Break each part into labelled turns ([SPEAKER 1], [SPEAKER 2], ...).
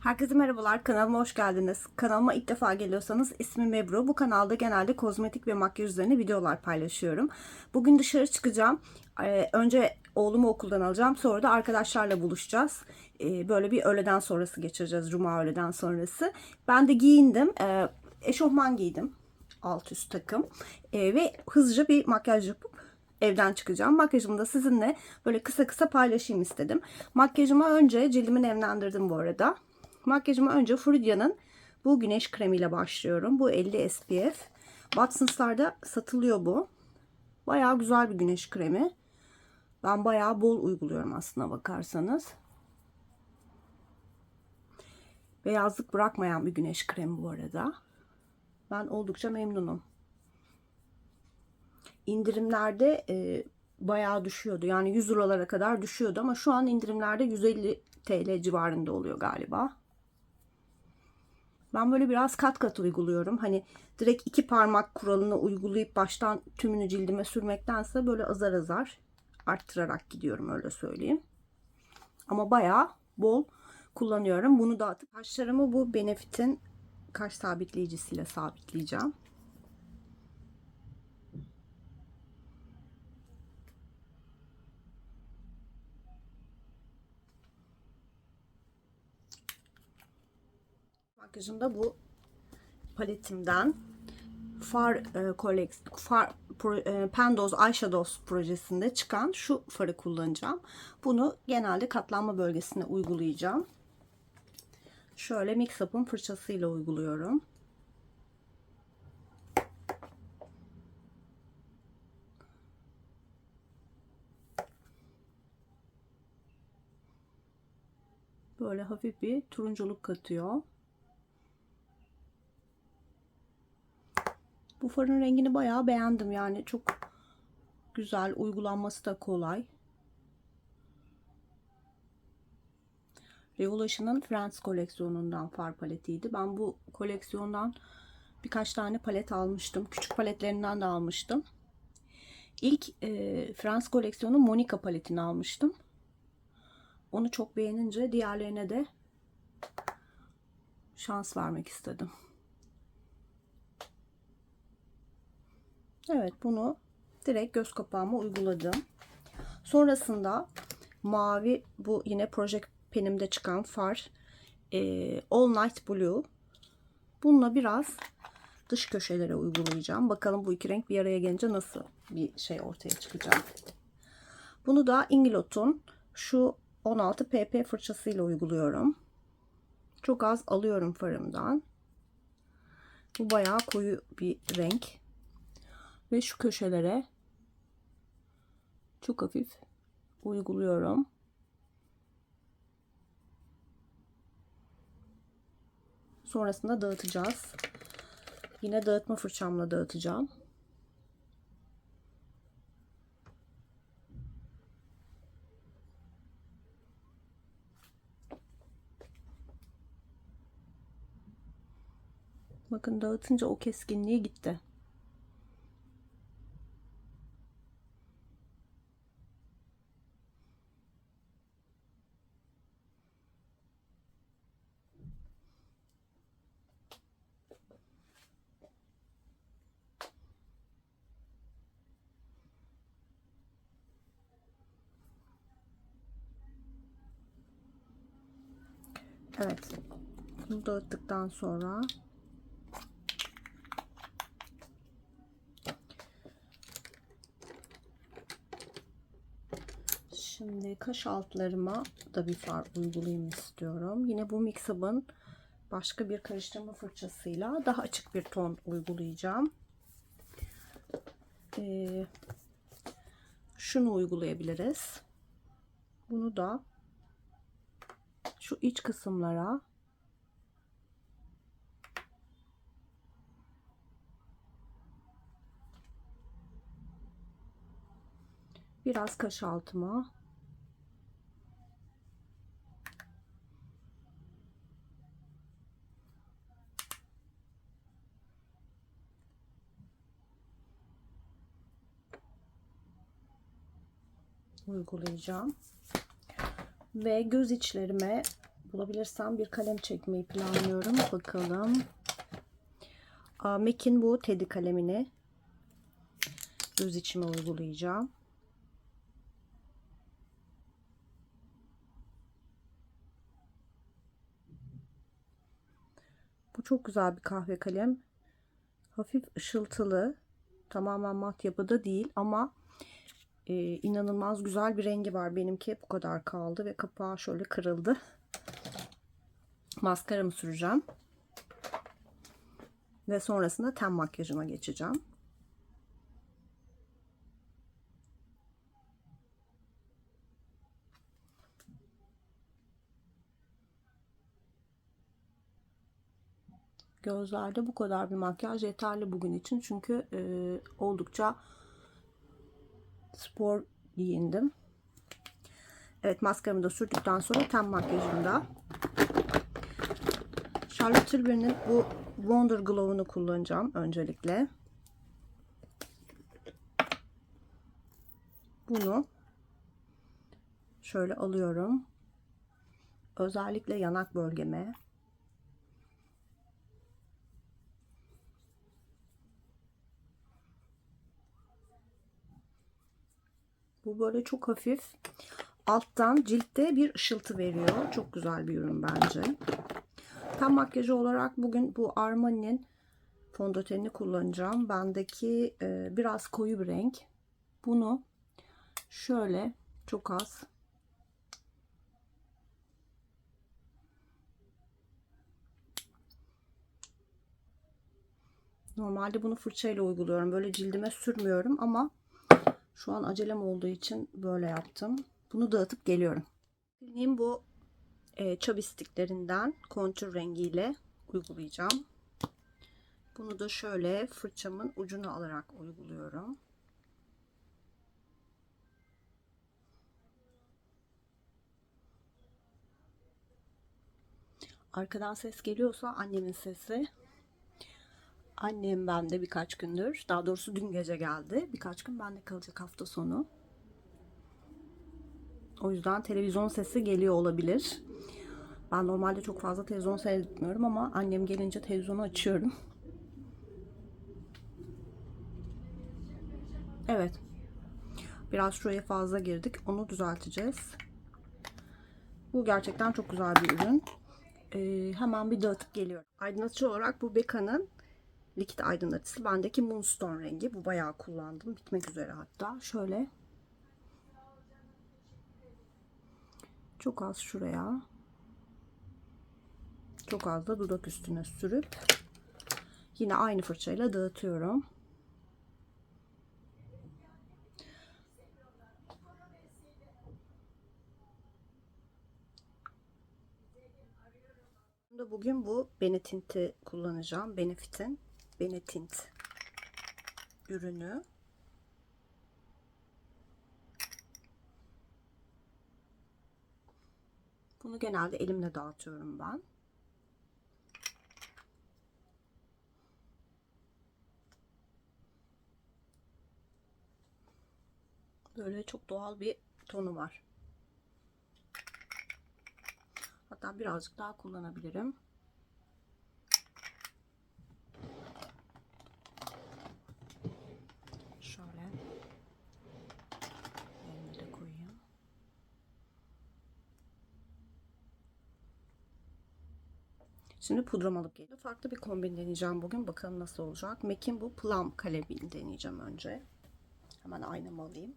[SPEAKER 1] Herkese merhabalar, kanalıma hoş geldiniz. Kanalıma ilk defa geliyorsanız ismim Ebru. Bu kanalda genelde kozmetik ve makyaj üzerine videolar paylaşıyorum. Bugün dışarı çıkacağım. Ee, önce oğlumu okuldan alacağım, sonra da arkadaşlarla buluşacağız. Ee, böyle bir öğleden sonrası geçireceğiz, cuma öğleden sonrası. Ben de giyindim, ee, eşofman giydim, alt üst takım. Ve hızlıca bir makyaj yapıp evden çıkacağım. Makyajımı da sizinle böyle kısa kısa paylaşayım istedim. Makyajımı önce cildimi nemlendirdim bu arada. Makyajıma önce Frudia'nın bu güneş kremiyle başlıyorum. Bu 50 SPF. Watsons'larda satılıyor bu. Bayağı güzel bir güneş kremi. Ben bayağı bol uyguluyorum aslına bakarsanız. Beyazlık bırakmayan bir güneş kremi bu arada. Ben oldukça memnunum. İndirimlerde e, bayağı düşüyordu. Yani 100 liralara kadar düşüyordu ama şu an indirimlerde 150 TL civarında oluyor galiba. Ben böyle biraz kat kat uyguluyorum. Hani direkt iki parmak kuralını uygulayıp baştan tümünü cildime sürmektense böyle azar azar arttırarak gidiyorum öyle söyleyeyim. Ama bayağı bol kullanıyorum. Bunu dağıtıp kaşlarımı bu Benefit'in kaş sabitleyicisiyle sabitleyeceğim. Makyajımda bu paletimden far e, koleks far pro, e, Pendoz Eyeshadows projesinde çıkan şu farı kullanacağım. Bunu genelde katlanma bölgesine uygulayacağım. Şöyle Mix Up'ın fırçasıyla uyguluyorum. Böyle hafif bir turunculuk katıyor. Bu farın rengini bayağı beğendim. Yani çok güzel. Uygulanması da kolay. Revolution'ın Friends koleksiyonundan far paletiydi. Ben bu koleksiyondan birkaç tane palet almıştım. Küçük paletlerinden de almıştım. İlk e, Friends koleksiyonu Monica paletini almıştım. Onu çok beğenince diğerlerine de şans vermek istedim. Evet bunu direkt göz kapağıma uyguladım. Sonrasında mavi bu yine Project Pen'imde çıkan far e, All Night Blue. Bununla biraz dış köşelere uygulayacağım. Bakalım bu iki renk bir araya gelince nasıl bir şey ortaya çıkacak. Bunu da Inglot'un şu 16 pp fırçasıyla uyguluyorum. Çok az alıyorum farımdan. Bu bayağı koyu bir renk. Ve şu köşelere çok hafif uyguluyorum. Sonrasında dağıtacağız. Yine dağıtma fırçamla dağıtacağım. Bakın dağıtınca o keskinliği gitti. Evet. Bunu dağıttıktan sonra Şimdi kaş altlarıma da bir far uygulayayım istiyorum. Yine bu Mix Up'ın başka bir karıştırma fırçasıyla daha açık bir ton uygulayacağım. Ee, şunu uygulayabiliriz. Bunu da şu iç kısımlara biraz kaş altıma uygulayacağım. Ve göz içlerime bulabilirsem bir kalem çekmeyi planlıyorum. Bakalım. MAC'in bu Teddy kalemini göz içime uygulayacağım. Bu çok güzel bir kahve kalem. Hafif ışıltılı. Tamamen mat yapıda değil ama e, inanılmaz güzel bir rengi var. Benimki bu kadar kaldı ve kapağı şöyle kırıldı. Maskaramı süreceğim. Ve sonrasında ten makyajıma geçeceğim. Gözlerde bu kadar bir makyaj yeterli bugün için. Çünkü e, oldukça spor giyindim. Evet maskaramı da sürdükten sonra ten makyajımda. Charlotte Tilbury'nin bu Wonder Glow'unu kullanacağım öncelikle. Bunu şöyle alıyorum. Özellikle yanak bölgeme. Bu böyle çok hafif. Alttan ciltte bir ışıltı veriyor. Çok güzel bir ürün bence. Ten makyajı olarak bugün bu Armani'nin fondötenini kullanacağım. Bendeki e, biraz koyu bir renk. Bunu şöyle çok az Normalde bunu fırçayla uyguluyorum. Böyle cildime sürmüyorum ama şu an acelem olduğu için böyle yaptım. Bunu dağıtıp geliyorum. Benim bu e, çabi stiklerinden kontür rengiyle uygulayacağım. Bunu da şöyle fırçamın ucunu alarak uyguluyorum. Arkadan ses geliyorsa annemin sesi. Annem bende birkaç gündür. Daha doğrusu dün gece geldi. Birkaç gün bende kalacak hafta sonu. O yüzden televizyon sesi geliyor olabilir. Ben normalde çok fazla televizyon seyretmiyorum ama annem gelince televizyonu açıyorum. Evet. Biraz şuraya fazla girdik. Onu düzelteceğiz. Bu gerçekten çok güzel bir ürün. Ee, hemen bir dağıtıp geliyorum. Aydınlatıcı olarak bu Becca'nın likit aydınlatıcısı. Bendeki Moonstone rengi. Bu bayağı kullandım. Bitmek üzere hatta. Şöyle çok az şuraya çok az da dudak üstüne sürüp yine aynı fırçayla dağıtıyorum. Bugün bu Benetint'i kullanacağım. Benefit'in Benetint ürünü. Bunu genelde elimle dağıtıyorum ben. Böyle çok doğal bir tonu var. Hatta birazcık daha kullanabilirim. Şöyle. Elime de koyayım. Şimdi pudram alıp geliyorum. Farklı bir kombin deneyeceğim bugün. Bakalım nasıl olacak. MAC'in bu Plum kalemini deneyeceğim önce. Hemen aynamı alayım.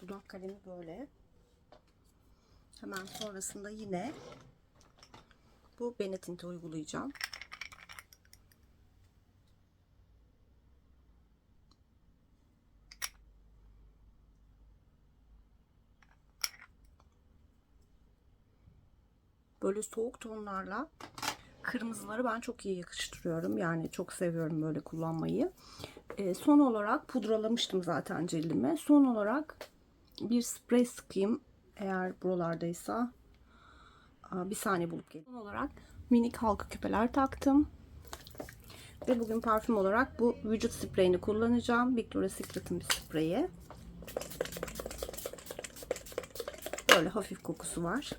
[SPEAKER 1] Dudak kalemi böyle. Hemen sonrasında yine bu Benetint'i uygulayacağım. Böyle soğuk tonlarla kırmızıları ben çok iyi yakıştırıyorum. Yani çok seviyorum böyle kullanmayı. E, son olarak pudralamıştım zaten cildime. Son olarak bir sprey sıkayım eğer buralardaysa. Bir saniye bulup gelin. Son olarak minik halka küpeler taktım. Ve bugün parfüm olarak bu vücut spreyini kullanacağım. Victoria's Secret'ın bir spreyi. Böyle hafif kokusu var.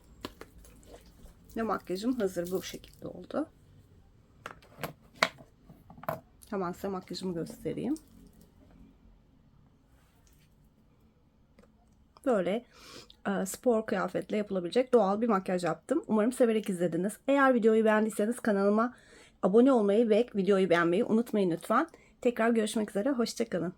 [SPEAKER 1] Ve makyajım hazır bu şekilde oldu. Hemen size makyajımı göstereyim. Böyle e, spor kıyafetle yapılabilecek doğal bir makyaj yaptım. Umarım severek izlediniz. Eğer videoyu beğendiyseniz kanalıma abone olmayı ve videoyu beğenmeyi unutmayın lütfen. Tekrar görüşmek üzere. Hoşçakalın.